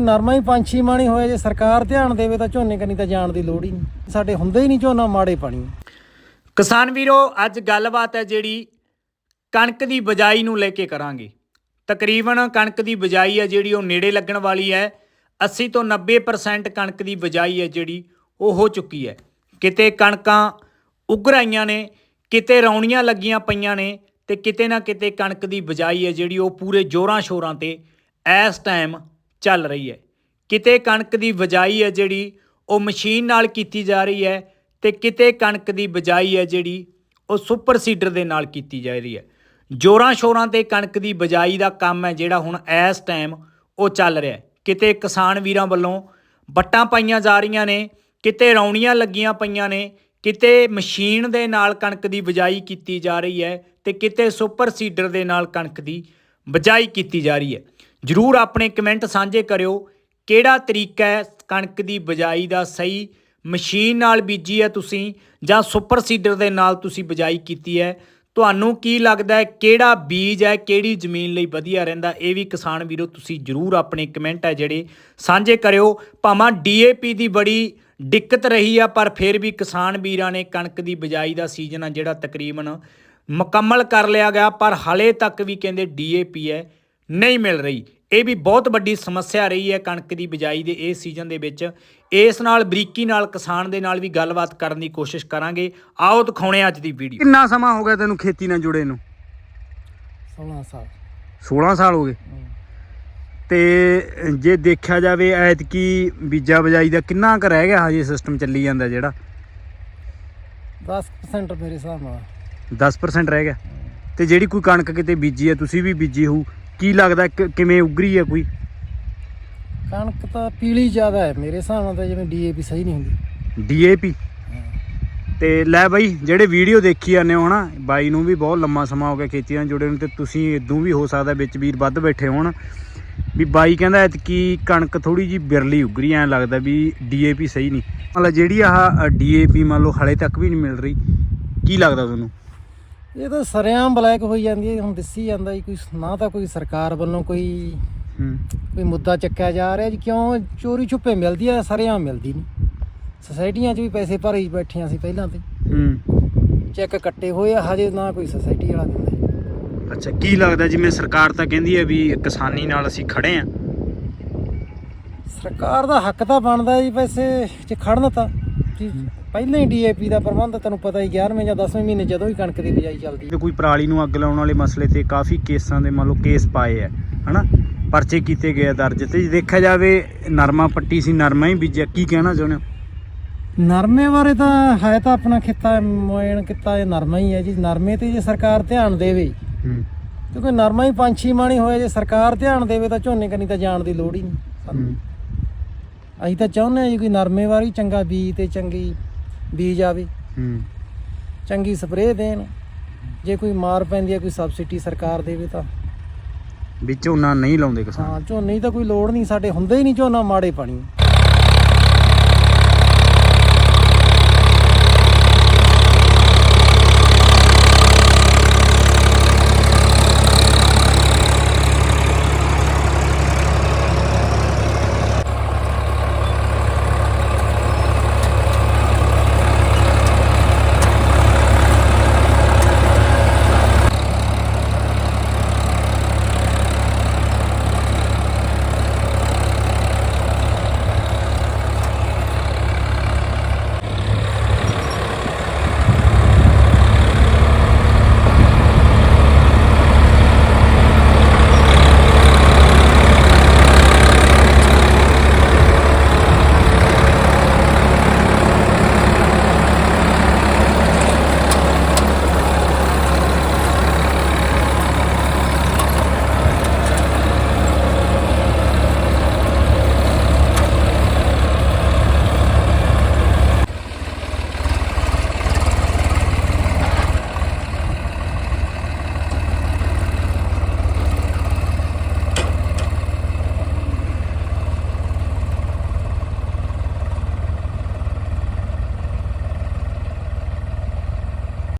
ਨਰਮਾ ਹੀ ਪੰਛੀ ਮਾਣੀ ਹੋਇਆ ਜੇ ਸਰਕਾਰ ਧਿਆਨ ਦੇਵੇ ਤਾਂ ਝੋਨੇ ਕੰਨੀ ਤਾਂ ਜਾਣ ਦੀ ਲੋੜ ਹੀ ਨਹੀਂ। ਸਾਡੇ ਹੁੰਦੇ ਹੀ ਨਹੀਂ ਝੋਨਾ, ਮਾੜੇ ਪਾਣੀ। ਕਿਸਾਨ ਵੀਰੋ, ਅੱਜ ਗੱਲਬਾਤ ਹੈ ਜਿਹੜੀ ਕਣਕ ਦੀ ਬਜਾਈ ਨੂੰ ਲੈ ਕੇ ਕਰਾਂਗੇ। ਤਕਰੀਬਨ ਕਣਕ ਦੀ ਬਜਾਈ ਹੈ ਜਿਹੜੀ ਉਹ ਨੇੜੇ ਲੱਗਣ ਵਾਲੀ ਹੈ। 80 ਤੋਂ 90% ਕਣਕ ਦੀ ਬਜਾਈ ਹੈ ਜਿਹੜੀ ਉਹ ਹੋ ਚੁੱਕੀ ਹੈ। ਕਿਤੇ ਕਣਕਾਂ ਉੱਗਰ ਆਈਆਂ ਨੇ, ਕਿਤੇ ਰੌਣੀਆਂ ਲੱਗੀਆਂ ਪਈਆਂ ਨੇ ਤੇ ਕਿਤੇ ਨਾ ਕਿਤੇ ਕਣਕ ਦੀ ਬਜਾਈ ਹੈ ਜਿਹੜੀ ਉਹ ਪੂਰੇ ਜੋਰਾਂ ਸ਼ੋਰਾਂ ਤੇ ਇਸ ਟਾਈਮ ਚੱਲ ਰਹੀ ਹੈ। ਕਿਤੇ ਕਣਕ ਦੀ ਬਜਾਈ ਹੈ ਜਿਹੜੀ, ਉਹ ਮਸ਼ੀਨ ਨਾਲ ਕੀਤੀ ਜਾ ਰਹੀ ਹੈ ਤੇ ਕਿਤੇ ਕਣਕ ਦੀ ਬਜਾਈ ਹੈ ਜਿਹੜੀ, ਉਹ ਸੁਪਰ ਸੀਡਰ ਦੇ ਨਾਲ ਕੀਤੀ ਜਾ ਰਹੀ ਹੈ। ਜੋਰਾਂ ਸ਼ੋਰਾਂ ਤੇ ਕਣਕ ਦੀ ਬਜਾਈ ਦਾ ਕੰਮ ਹੈ ਜਿਹੜਾ ਹੁਣ ਇਸ ਟਾਈਮ ਉਹ ਚੱਲ ਰਿਹਾ ਕਿਤੇ ਕਿਸਾਨ ਵੀਰਾਂ ਵੱਲੋਂ ਵੱਟਾਂ ਪਾਈਆਂ ਜਾ ਰਹੀਆਂ ਨੇ, ਕਿਤੇ ਰੌਣੀਆਂ ਲੱਗੀਆਂ ਪਈਆਂ ਨੇ, ਕਿਤੇ ਮਸ਼ੀਨ ਦੇ ਨਾਲ ਕਣਕ ਦੀ ਬਜਾਈ ਕੀਤੀ ਜਾ ਰਹੀ ਹੈ ਤੇ ਕਿਤੇ ਸੁਪਰ ਸੀਡਰ ਦੇ ਨਾਲ ਕਣਕ ਦੀ ਬਜਾਈ ਕੀਤੀ ਜਾ ਰਹੀ ਹੈ। ਜਰੂਰ ਆਪਣੇ ਕਮੈਂਟ ਸਾਂਝੇ ਕਰਿਓ ਕਿਹੜਾ ਤਰੀਕਾ ਹੈ ਕਣਕ ਦੀ ਬਜਾਈ ਦਾ ਸਹੀ ਮਸ਼ੀਨ ਨਾਲ ਬੀਜੀ ਹੈ ਤੁਸੀਂ ਜਾਂ ਸੁਪਰ ਸੀਡਰ ਦੇ ਨਾਲ ਤੁਸੀਂ ਬਜਾਈ ਕੀਤੀ ਹੈ? ਤੁਹਾਨੂੰ ਕੀ ਲੱਗਦਾ ਹੈ ਕਿਹੜਾ ਬੀਜ ਹੈ, ਕਿਹੜੀ ਜ਼ਮੀਨ ਲਈ ਵਧੀਆ ਰਹਿੰਦਾ? ਇਹ ਵੀ ਕਿਸਾਨ ਵੀਰੋ ਤੁਸੀਂ ਜਰੂਰ ਆਪਣੇ ਕਮੈਂਟ ਹੈ ਜਿਹੜੇ ਸਾਂਝੇ ਕਰਿਓ। ਭਾਵੇਂ ਡੀਏਪੀ ਦੀ ਬੜੀ ਦਿੱਕਤ ਰਹੀ ਆ, ਪਰ ਫਿਰ ਵੀ ਕਿਸਾਨ ਵੀਰਾਂ ਨੇ ਕਣਕ ਦੀ ਬਜਾਈ ਦਾ ਸੀਜ਼ਨ ਆ ਜਿਹੜਾ ਤਕਰੀਬਨ ਮੁਕੰਮਲ ਕਰ ਲਿਆ ਗਿਆ, ਪਰ ਹਲੇ ਤੱਕ ਵੀ ਕਹਿੰਦੇ ਡੀਏਪੀ ਹੈ। ਨਹੀਂ ਮਿਲ ਰਹੀ। ਇਹ ਵੀ ਬਹੁਤ ਵੱਡੀ ਸਮੱਸਿਆ ਰਹੀ ਹੈ ਕਣਕ ਦੀ ਬਿਜਾਈ ਦੇ ਇਸ ਸੀਜ਼ਨ ਦੇ ਵਿੱਚ। ਇਸ ਨਾਲ ਬਰੀਕੀ ਨਾਲ ਕਿਸਾਨ ਦੇ ਨਾਲ ਵੀ ਗੱਲਬਾਤ ਕਰਨ ਦੀ ਕੋਸ਼ਿਸ਼ ਕਰਾਂਗੇ। ਆਓ ਦਿਖਾਉਣੇ ਅੱਜ ਦੀ ਵੀਡੀਓ ਕਿੰਨਾ ਸਮਾਂ ਹੋ ਗਿਆ ਤੈਨੂੰ ਖੇਤੀ ਨਾਲ ਜੁੜੇ ਨੂੰ? 16 ਸਾਲ। 16 ਸਾਲ ਹੋ ਗਏ। ਤੇ ਜੇ ਦੇਖਿਆ ਜਾਵੇ ਐਤਕੀ ਬੀਜਾ ਬਜਾਈ ਦਾ ਕਿੰਨਾ ਕੁ ਰਹਿ ਗਿਆ ਹਜੇ ਸਿਸਟਮ ਚੱਲੀ ਜਾਂਦਾ ਜਿਹੜਾ? 10% ਮੇਰੇ ਹਿਸਾਬ ਨਾਲ। 10% ਰਹਿ ਗਿਆ। ਤੇ ਜਿਹੜੀ ਕੋਈ ਕਣਕ ਕਿਤੇ ਬੀਜੀ ਹੈ ਤੁਸੀਂ ਵੀ ਬੀਜੀ ਹੋਊ। ਕੀ ਲੱਗਦਾ ਕਿ- ਕਿਵੇਂ ਉਗਰੀ ਹੈ ਕੋਈ? ਕਣਕ ਤਾਂ ਪੀਲੀ ਜ਼ਿਆਦਾ ਹੈ ਮੇਰੇ ਹਿਸਾਬ ਨਾਲ ਤਾਂ ਜਿਵੇਂ ਡੀਏਪੀ ਸਹੀ ਨਹੀਂ ਹੁੰਦੀ। ਡੀਏਪੀ ਤੇ ਲੈ ਬਾਈ ਜਿਹੜੇ ਵੀਡੀਓ ਦੇਖੀ ਜਾਂਦੇ ਹੋ ਹਨਾ ਬਾਈ ਨੂੰ ਵੀ ਬਹੁਤ ਲੰਮਾ ਸਮਾਂ ਹੋ ਗਿਆ ਖੇਤੀ ਨਾਲ ਜੁੜੇ ਨੂੰ ਤੇ ਤੁਸੀਂ ਇਦੋਂ ਵੀ ਹੋ ਸਕਦਾ ਵਿੱਚ ਵੀਰ ਵੱਧ ਬੈਠੇ ਹੋਣ। ਵੀ ਬਾਈ ਕਹਿੰਦਾ ਐਤਕੀ ਕਣਕ ਥੋੜੀ ਜੀ ਬਿਰਲੀ ਉਗਰੀ ਐਂ ਲੱਗਦਾ ਵੀ ਡੀਏਪੀ ਸਹੀ ਨਹੀਂ। ਮਤਲਬ ਜਿਹੜੀ ਆਹ ਡੀਏਪੀ ਮੰਨ ਲਓ ਹਲੇ ਤੱਕ ਵੀ ਨਹੀਂ ਮਿਲ ਰਹੀ ਕੀ ਲੱਗਦਾ ਤੁਹਾਨੂੰ? ਇਹ ਤਾਂ ਸਰਿਆਮ ਬਲੈਕ ਹੋਈ ਜਾਂਦੀ ਹੈ ਹੁਣ ਦਿਸੀ ਜਾਂਦਾ ਜੀ ਕੋਈ ਨਾ ਤਾਂ ਕੋਈ ਸਰਕਾਰ ਵੱਲੋਂ ਕੋਈ ਹੂੰ। ਕੋਈ ਮੁੱਦਾ ਚੱਕਿਆ ਜਾ ਰਿਹਾ ਜੀ ਕਿਉਂ? ਚੋਰੀ ਛੁਪੇ ਮਿਲਦੀ ਹੈ ਸਰਿਆਮ ਮਿਲਦੀ ਨਹੀਂ। ਸੁਸਾਇਟੀਆਂ 'ਚ ਵੀ ਪੈਸੇ ਭਰੇ ਬੈਠੀਆਂ ਸੀ ਪਹਿਲਾਂ ਤੇ। ਹੂੰ। ਚੈੱਕ ਕੱਟੇ ਹੋਏ ਆ ਹਜੇ ਨਾ ਕੋਈ ਸੁਸਾਇਟੀ ਵਾਲਾ ਦਿੰਦਾ। ਅੱਛਾ ਕੀ ਲੱਗਦਾ ਜਿਵੇਂ ਸਰਕਾਰ ਤਾਂ ਕਹਿੰਦੀ ਹੈ ਵੀ ਕਿਸਾਨੀ ਨਾਲ ਅਸੀਂ ਖੜੇ ਆਂ ਸਰਕਾਰ ਦਾ ਹੱਕ ਤਾਂ ਬਣਦਾ ਜੀ ਪੈਸੇ ਚ ਖੜਨ ਤਾਂ। ਜੀ ਪਹਿਲਾਂ ਹੀ ਡੀਏਪੀ ਦਾ ਪ੍ਰਬੰਧ ਤੈਨੂੰ ਪਤਾ ਹੀ 11ਵੇਂ ਜਾਂ 10ਵੇਂ ਮਹੀਨੇ ਜਦੋਂ ਹੀ ਕਣਕ ਦੀ ਬਿਜਾਈ ਚੱਲਦੀ ਤੇ ਕੋਈ ਪਰਾਲੀ ਨੂੰ ਅੱਗ ਲਾਉਣ ਵਾਲੇ ਮਸਲੇ ਤੇ ਕਾਫੀ ਕੇਸਾਂ ਦੇ ਮੰਨ ਲਓ ਕੇਸ ਪਾਏ ਆ ਹਨਾ? ਪਰਚੇ ਕੀਤੇ ਗਏ ਆ ਦਰਜ ਤੇ ਜੇ ਦੇਖਿਆ ਜਾਵੇ ਨਰਮਾ ਪੱਟੀ ਸੀ ਨਰਮਾ ਹੀ ਬੀਜਿਆ ਕੀ ਕਹਿਣਾ ਚਾਹੁੰਦੇ ਹੋ? ਨਰਮੇ ਬਾਰੇ ਤਾਂ ਹੈ ਤਾਂ ਆਪਣਾ ਖੇਤਾ ਮੋਇਣ ਕਿੱਤਾ ਇਹ ਨਰਮਾ ਹੀ ਹੈ ਜੀ। ਨਰਮੇ ਤੇ ਜੇ ਸਰਕਾਰ ਧਿਆਨ ਦੇਵੇ ਹੂੰ। ਕਿਉਂਕਿ ਨਰਮਾ ਹੀ ਪੰਛੀ ਮਾਣੀ ਹੋਇਆ ਜੇ ਸਰਕਾਰ ਧਿਆਨ ਦੇਵੇ ਤਾਂ ਝੋਨੇ ਕੰਨੀ ਤਾਂ ਜਾਣ ਦੀ ਲੋੜ ਹੀ ਨਹੀਂ ਸਾਨੂੰ। ਹੂੰ। ਅਸੀਂ ਤਾਂ ਚਾਹੁੰਦੇ ਹਾਂ ਜੀ ਕੋਈ ਨਰਮੇ ਵਾਲੀ ਚੰਗਾ ਬੀਜ ਤੇ ਚੰਗੀ ਬੀਜ ਆਵੇ। ਹੂੰ। ਚੰਗੀ ਸਪਰੇਅ ਦੇਣ। ਜੇ ਕੋਈ ਮਾਰ ਪੈਂਦੀ ਹੈ ਕੋਈ ਸਬਸਿਡੀ ਸਰਕਾਰ ਦੇਵੇ ਤਾਂ। ਵੀ ਝੋਨਾ ਨਹੀਂ ਲਾਉਂਦੇ ਕਿਸਾਨ। ਹਾਂ ਝੋਨੇ ਦੀ ਤਾਂ ਕੋਈ ਲੋੜ ਨਹੀਂ ਸਾਡੇ ਹੁੰਦੇ ਹੀ ਨਹੀਂ ਝੋਨਾ ਮਾੜੇ ਪਾਣੀ।